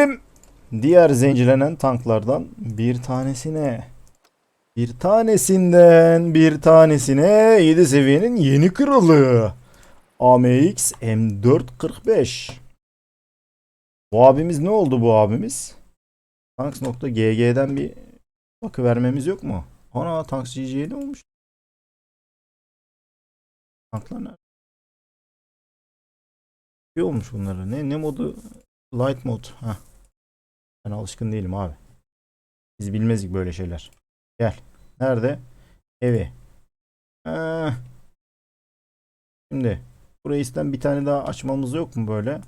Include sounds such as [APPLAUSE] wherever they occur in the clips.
Gelelim diğer zencilenen tanklardan bir tanesine. Bir tanesinden bir tanesine 7 seviyenin yeni kralı. AMX M445. Bu abimiz ne oldu bu abimiz? Tanks.gg'den bir bakı vermemiz yok mu? Ana Tanks GG'ye ne olmuş? Tanklar nerede? Ne olmuş bunlara? Ne ne modu? Light mod. Heh. Ben alışkın değilim abi. Biz bilmezdik böyle şeyler. Gel. Nerede? Evi. Ee, şimdi bu reisten bir tane daha açmamız yok mu böyle?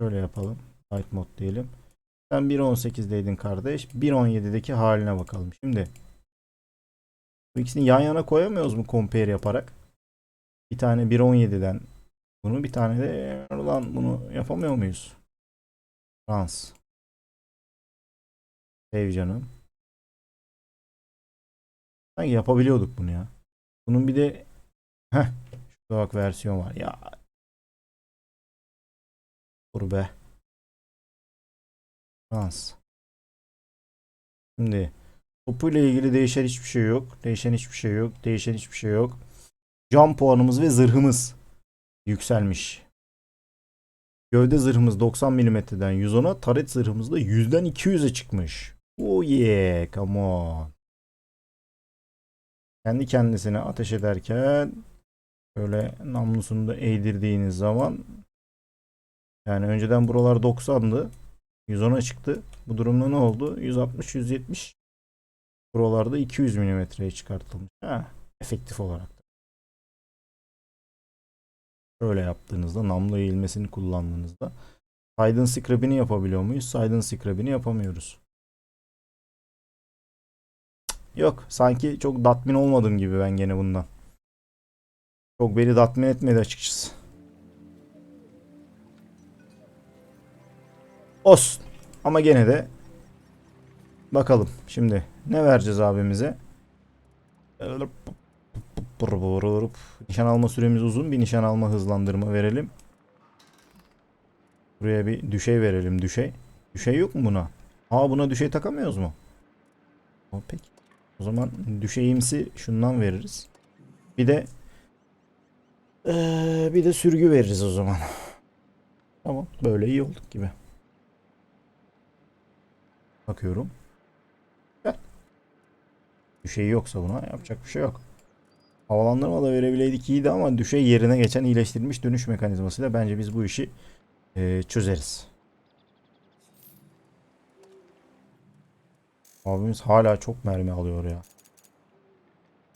Şöyle yapalım. Light mod diyelim. Sen 1.18'deydin kardeş. 1.17'deki haline bakalım. Şimdi bu ikisini yan yana koyamıyoruz mu compare yaparak? Bir tane 1.17'den bunu bir tane de lan bunu yapamıyor muyuz? Frans. Sev canım. Sanki yapabiliyorduk bunu ya. Bunun bir de heh, şurada bak versiyon var. Ya. Dur be. Frans. Şimdi topuyla ilgili değişen hiçbir şey yok. Değişen hiçbir şey yok. Değişen hiçbir şey yok. Can puanımız ve zırhımız yükselmiş. Gövde zırhımız 90 mm'den 110'a, taret zırhımız da 100'den 200'e çıkmış. Oh yeah, come on. Kendi kendisine ateş ederken böyle namlusunu da eğdirdiğiniz zaman yani önceden buralar 90'dı. 110'a çıktı. Bu durumda ne oldu? 160 170 buralarda 200 mm'ye çıkartılmış. Ha, efektif olarak. Şöyle yaptığınızda namlu eğilmesini kullandığınızda Sidon scrap'ini yapabiliyor muyuz? Sidon scrap'ini yapamıyoruz. Yok sanki çok tatmin olmadım gibi ben gene bundan. Çok beni tatmin etmedi açıkçası. Olsun. Ama gene de bakalım şimdi ne vereceğiz abimize? Nişan alma süremiz uzun. Bir nişan alma hızlandırma verelim. Buraya bir düşey verelim. Düşey. Düşey yok mu buna? Aa buna düşey takamıyoruz mu? O peki. O zaman düşeyimsi şundan veririz. Bir de ee, bir de sürgü veririz o zaman. Tamam. Böyle iyi olduk gibi. Bakıyorum. Gel. Düşey yoksa buna yapacak bir şey yok. Havalandırma da verebileydik iyiydi ama düşey yerine geçen iyileştirilmiş dönüş mekanizmasıyla bence biz bu işi e, çözeriz. Abimiz hala çok mermi alıyor ya.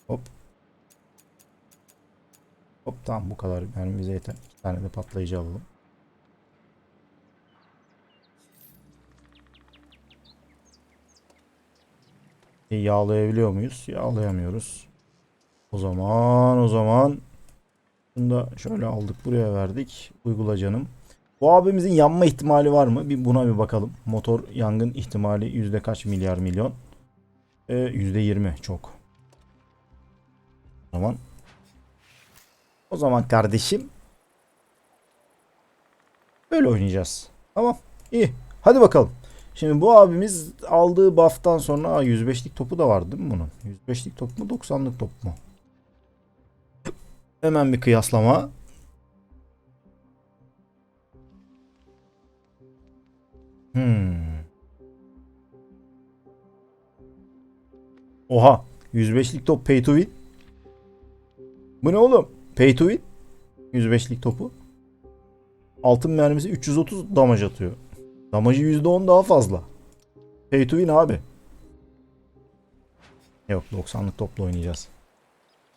Hop. Hop tamam bu kadar mermi bize yeter. İki tane de patlayıcı alalım. E, yağlayabiliyor muyuz? Yağlayamıyoruz. O zaman o zaman bunu da şöyle aldık buraya verdik. Uygula canım. Bu abimizin yanma ihtimali var mı? Bir buna bir bakalım. Motor yangın ihtimali yüzde kaç milyar milyon? Ee, yüzde yirmi çok. O zaman o zaman kardeşim böyle oynayacağız. Tamam. iyi. Hadi bakalım. Şimdi bu abimiz aldığı buff'tan sonra aa, 105'lik topu da var değil mi bunun? 105'lik top mu 90'lık top mu? Hemen bir kıyaslama. Hmm. Oha. 105'lik top pay to win. Bu ne oğlum? Pay to win. 105'lik topu. Altın mermisi 330 damage atıyor. Damajı %10 daha fazla. Pay to win abi. Yok 90'lık topla oynayacağız.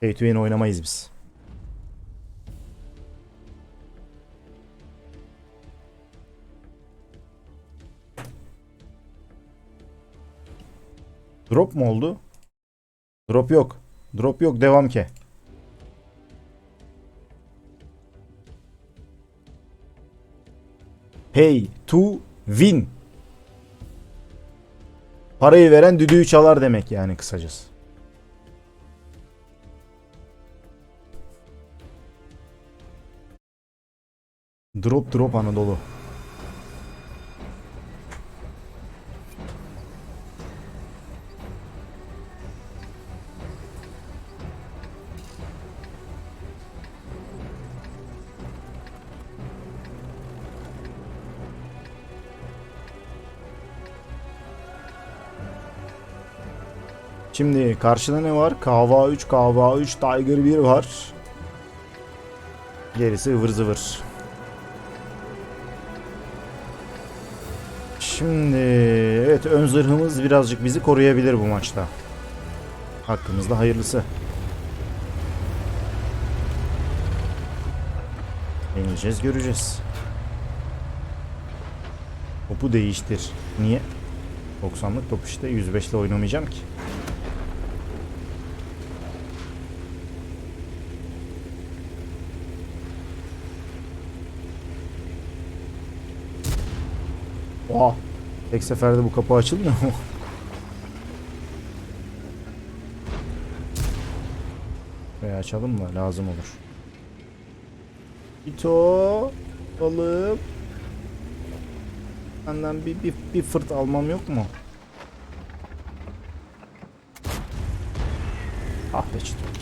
Pay to win oynamayız biz. Drop mu oldu? Drop yok. Drop yok devam ke. Pay to win. Parayı veren düdüğü çalar demek yani kısacası. Drop drop Anadolu. Şimdi karşıda ne var? Kava 3, Kava 3, Tiger 1 var. Gerisi ıvır zıvır. Şimdi evet ön zırhımız birazcık bizi koruyabilir bu maçta. Hakkımızda hayırlısı. Deneyeceğiz göreceğiz. Topu değiştir. Niye? 90'lık top işte 105'le oynamayacağım ki. Oha. Tek seferde bu kapı açılmıyor mu? Veya [LAUGHS] açalım mı? Lazım olur. Ito alıp Benden bir, bir, bir fırt almam yok mu? Ah be Çito.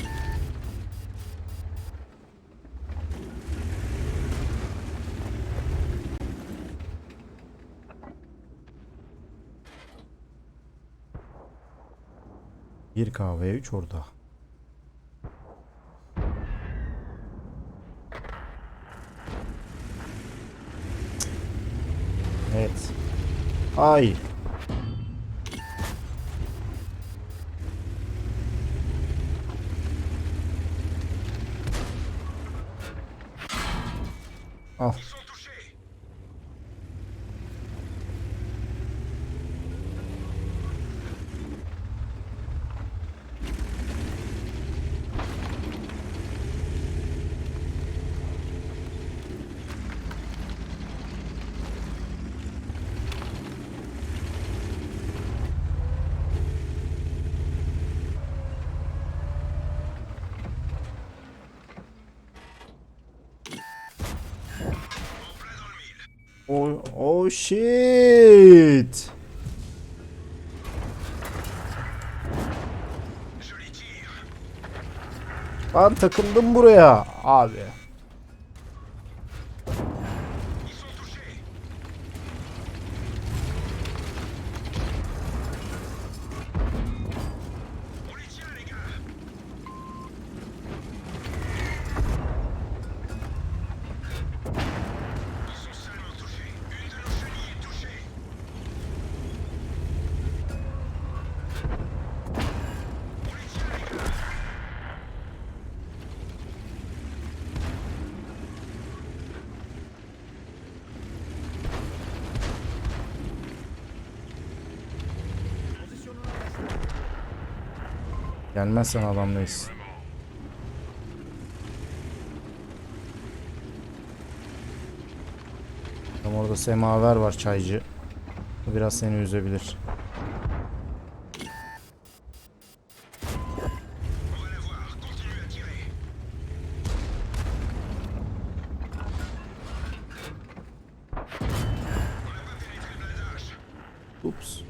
Bir kahveye üç orada. Evet. Ay. Oh, shit. Ben takıldım buraya abi. Gelmezsen adamdayız. Tam orada semaver var çaycı. Bu biraz seni üzebilir. Ups.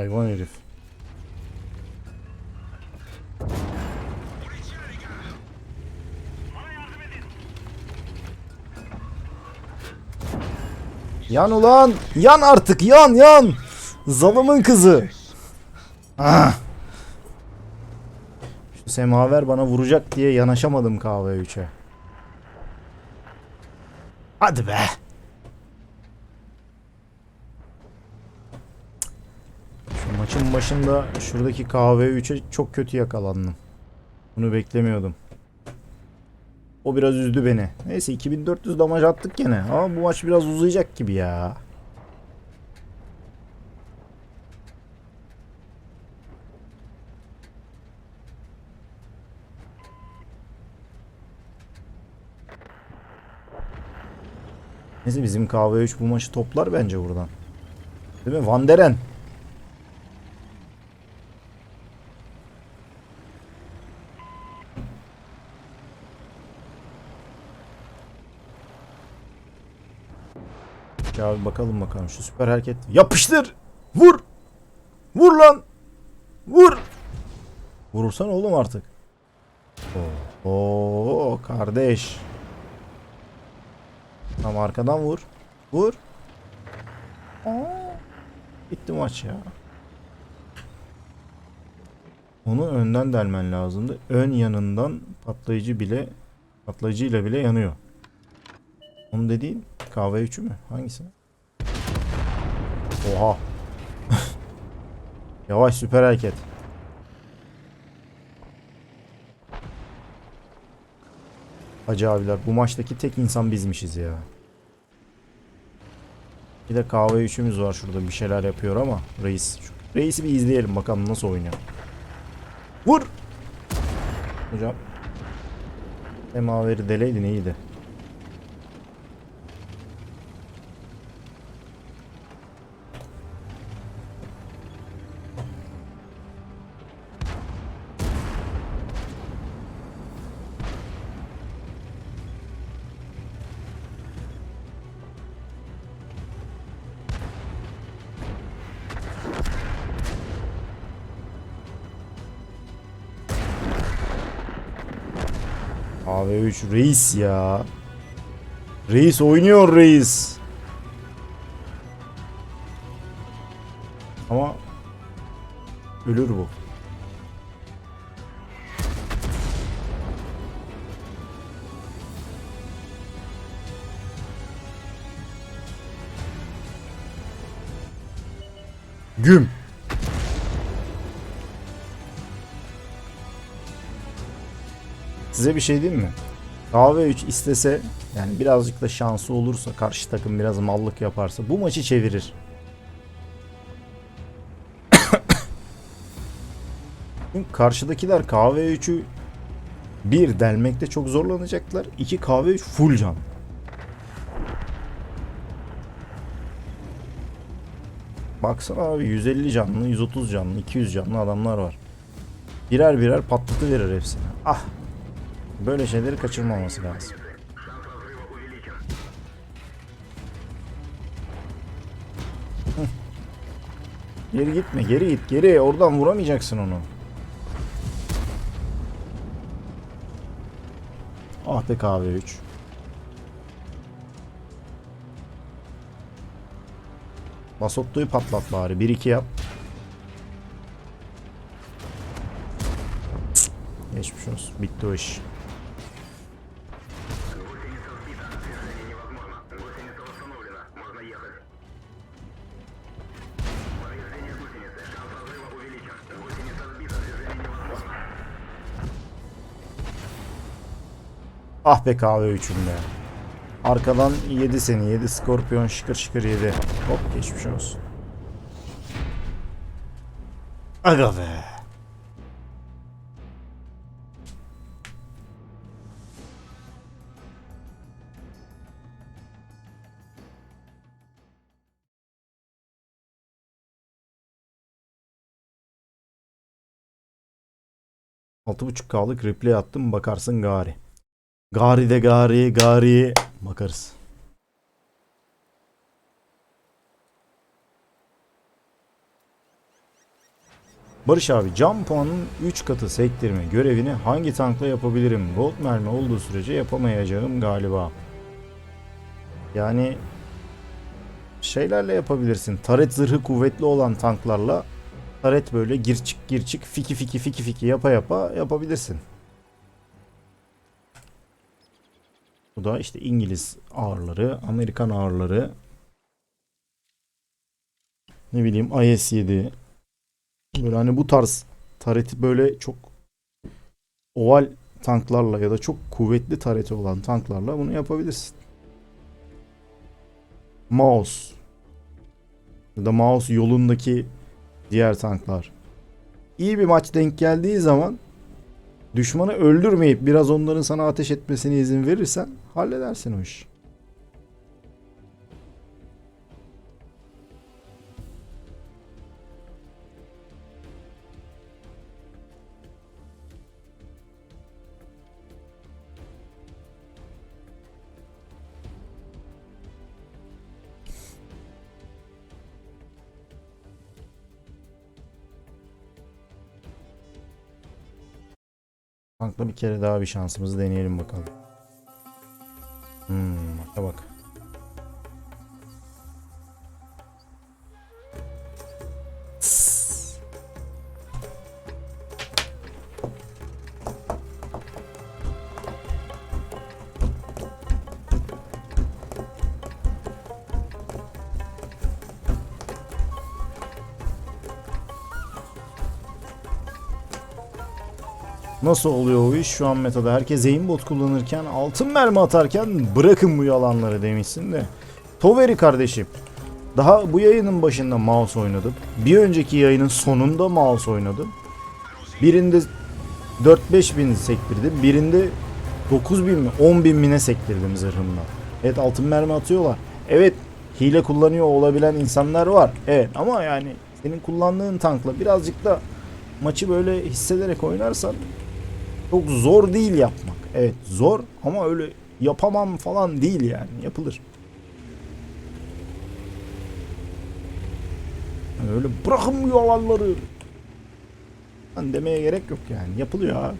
Hayvan herif. Yan ulan! Yan artık yan yan! Zalımın kızı. Ah! Şu semaver bana vuracak diye yanaşamadım kahve 3'e. Hadi be! Şu maçın başında şuradaki kahve 3'e çok kötü yakalandım. Bunu beklemiyordum. O biraz üzdü beni. Neyse 2400 damaj attık gene. Ama bu maç biraz uzayacak gibi ya. Neyse bizim kahve 3 bu maçı toplar bence buradan. Değil mi? Van Deren. Ya bir bakalım bakalım şu süper hareket. Yapıştır! Vur! Vur lan! Vur. Vurursan oğlum artık. Oo kardeş. Tam arkadan vur. Vur. Aa, bitti maç ya. Onu önden delmen lazımdı. Ön yanından patlayıcı bile patlayıcıyla bile yanıyor. Onu dediğin kahve üçü mü? Hangisi? Oha. [LAUGHS] Yavaş süper hareket. Hacı abiler bu maçtaki tek insan bizmişiz ya. Bir de kahve üçümüz var şurada bir şeyler yapıyor ama reis. Reisi bir izleyelim bakalım nasıl oynuyor. Vur. Hocam. Semaveri deleydin iyiydi. AV3 reis ya. Reis oynuyor reis. Ama ölür bu. Güm. Size bir şey diyeyim mi? Kahve 3 istese yani birazcık da şansı olursa karşı takım biraz mallık yaparsa bu maçı çevirir. Çünkü [COUGHS] karşıdakiler kahve 3'ü bir delmekte çok zorlanacaklar. İki kahve 3 full can. Baksana abi 150 canlı, 130 canlı, 200 canlı adamlar var. Birer birer patlatıverir hepsini. Ah Böyle şeyleri kaçırmaması lazım. Geri gitme, geri git, geri. Oradan vuramayacaksın onu. Ah be kahve 3. Basotto'yu patlat bari. 1-2 yap. Geçmiş olsun. Bitti o iş. Ah be kahve üçünde. Arkadan yedi seni. Yedi skorpiyon şıkır şıkır yedi. Hop geçmiş olsun. Aga be. Altı buçuk K'lık replay attım bakarsın gari. Gari de gari gari bakarız. Barış abi cam puanın 3 katı sektirme görevini hangi tankla yapabilirim? Gold mermi olduğu sürece yapamayacağım galiba. Yani şeylerle yapabilirsin. Taret zırhı kuvvetli olan tanklarla taret böyle gir çık gir çık fiki fiki fiki fiki yapa yapa yapabilirsin. Bu da işte İngiliz ağırları, Amerikan ağırları. Ne bileyim IS-7. Böyle hani bu tarz tareti böyle çok oval tanklarla ya da çok kuvvetli tareti olan tanklarla bunu yapabilirsin. Mouse. Ya da mouse yolundaki diğer tanklar. İyi bir maç denk geldiği zaman düşmanı öldürmeyip biraz onların sana ateş etmesine izin verirsen Halledersin o iş. Bankla bir kere daha bir şansımızı deneyelim bakalım. Nasıl oluyor o iş? Şu an metada herkes aimbot kullanırken, altın mermi atarken bırakın bu yalanları demişsin de. Toveri kardeşim. Daha bu yayının başında mouse oynadım. Bir önceki yayının sonunda mouse oynadım. Birinde 4-5 bin sektirdim. Birinde 9 bin mi 10 bin mine sektirdim zırhımla. Evet altın mermi atıyorlar. Evet hile kullanıyor olabilen insanlar var. Evet ama yani senin kullandığın tankla birazcık da maçı böyle hissederek oynarsan çok zor değil yapmak. Evet zor ama öyle yapamam falan değil yani yapılır. Öyle bırakın yalanları. Lan demeye gerek yok yani yapılıyor abi.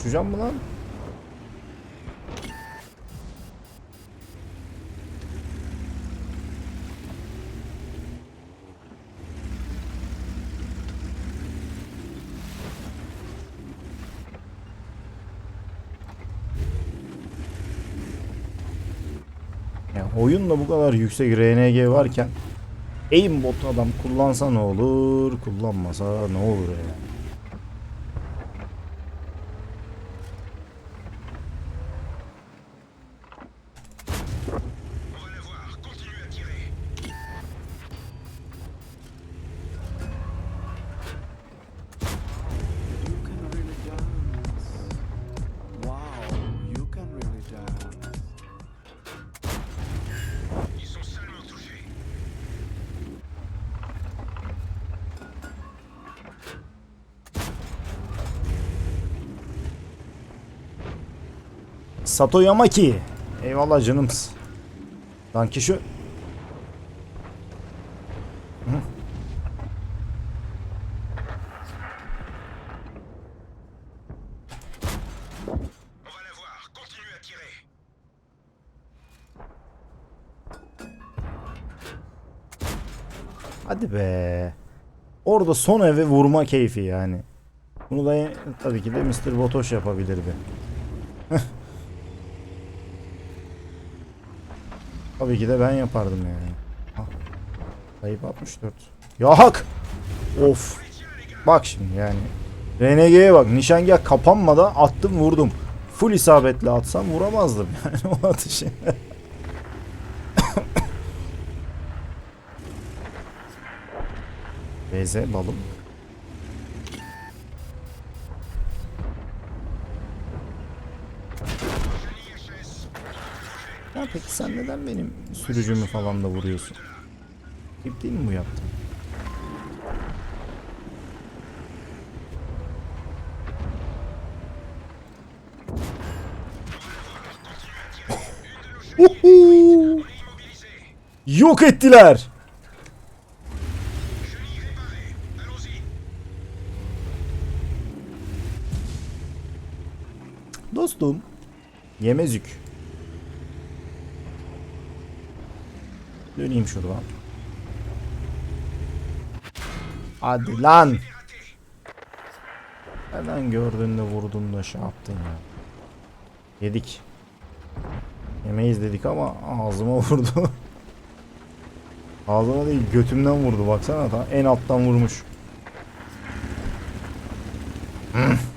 Uçacağım mı lan? Ya oyunda bu kadar yüksek RNG varken aimbot adam kullansa ne olur, kullanmasa ne olur ya. Satoyamaki. Eyvallah canımız. Danke şu. Hadi be. Orada son eve vurma keyfi yani. Bunu da tabii ki de Mr. Botoş yapabilirdi. Tabii ki de ben yapardım yani. Ah. Kayıp 64. Ya hak! Of. Bak şimdi yani. RNG'ye bak nişangah kapanmadan attım vurdum. Full isabetle atsam vuramazdım yani [LAUGHS] o atışı. [LAUGHS] VZ balım. Ya peki sen neden benim sürücümü falan da vuruyorsun? Tip değil mi bu yaptın? Uhu! Yok ettiler. Dostum. Yemezük. Döneyim şuradan. Hadi lan. Neden gördün de vurdun da şey yaptın ya. Yedik. Yemeyiz dedik ama ağzıma [LAUGHS] vurdu. Ağzıma değil götümden vurdu baksana ta en alttan vurmuş. [CLEARS THROAT]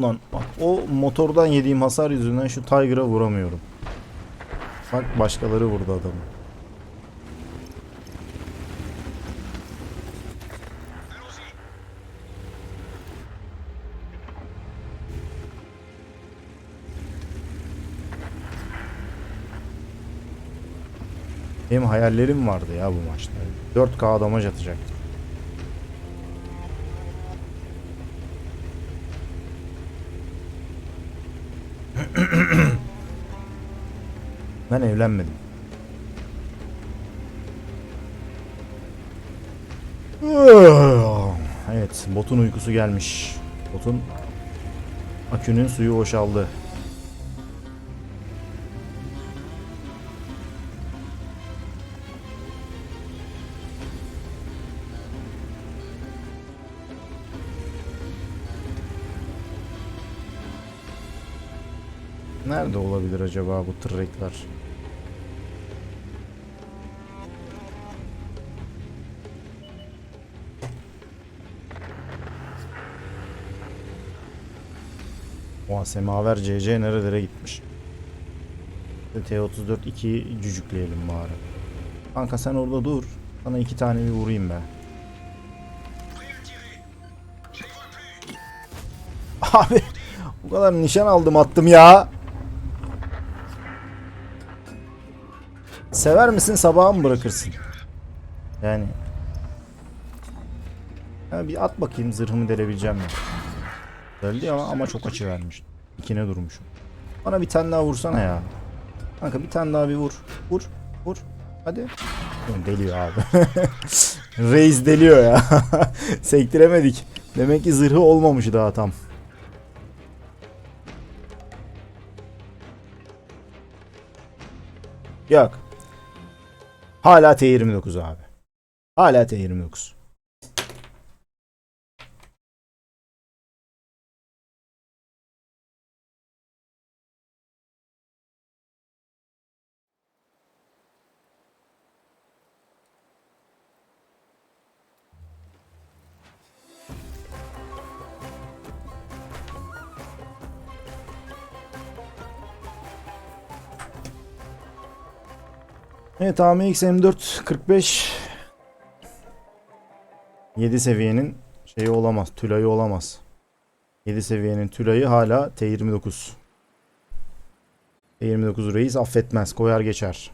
Lan bak o motordan yediğim hasar yüzünden şu Tiger'a vuramıyorum. Bak başkaları vurdu adamı. Benim hayallerim vardı ya bu maçta. 4K damaj atacak. Ben evlenmedim. Evet, botun uykusu gelmiş. Botun akünün suyu boşaldı. Nerede olabilir acaba bu tırrekler? Semaver CC nerelere gitmiş? T34 2'yi cücükleyelim bari. Kanka sen orada dur. Sana iki tane bir vurayım be. [LAUGHS] Abi bu kadar nişan aldım attım ya. Sever misin sabaha mı bırakırsın? Yani. Ya bir at bakayım zırhımı delebileceğim mi? Öldü ama, ama çok açı vermiş. İkine durmuşum. Bana bir tane daha vursana ya. Kanka bir tane daha bir vur. Vur. Vur. Hadi. Deliyor abi. [LAUGHS] Reis deliyor ya. [LAUGHS] Sektiremedik. Demek ki zırhı olmamış daha tam. Yok. Hala T29 abi. Hala T29. Evet AMX M4 45 7 seviyenin şeyi olamaz. Tülayı olamaz. 7 seviyenin tülayı hala T29. T29 reis affetmez. Koyar geçer.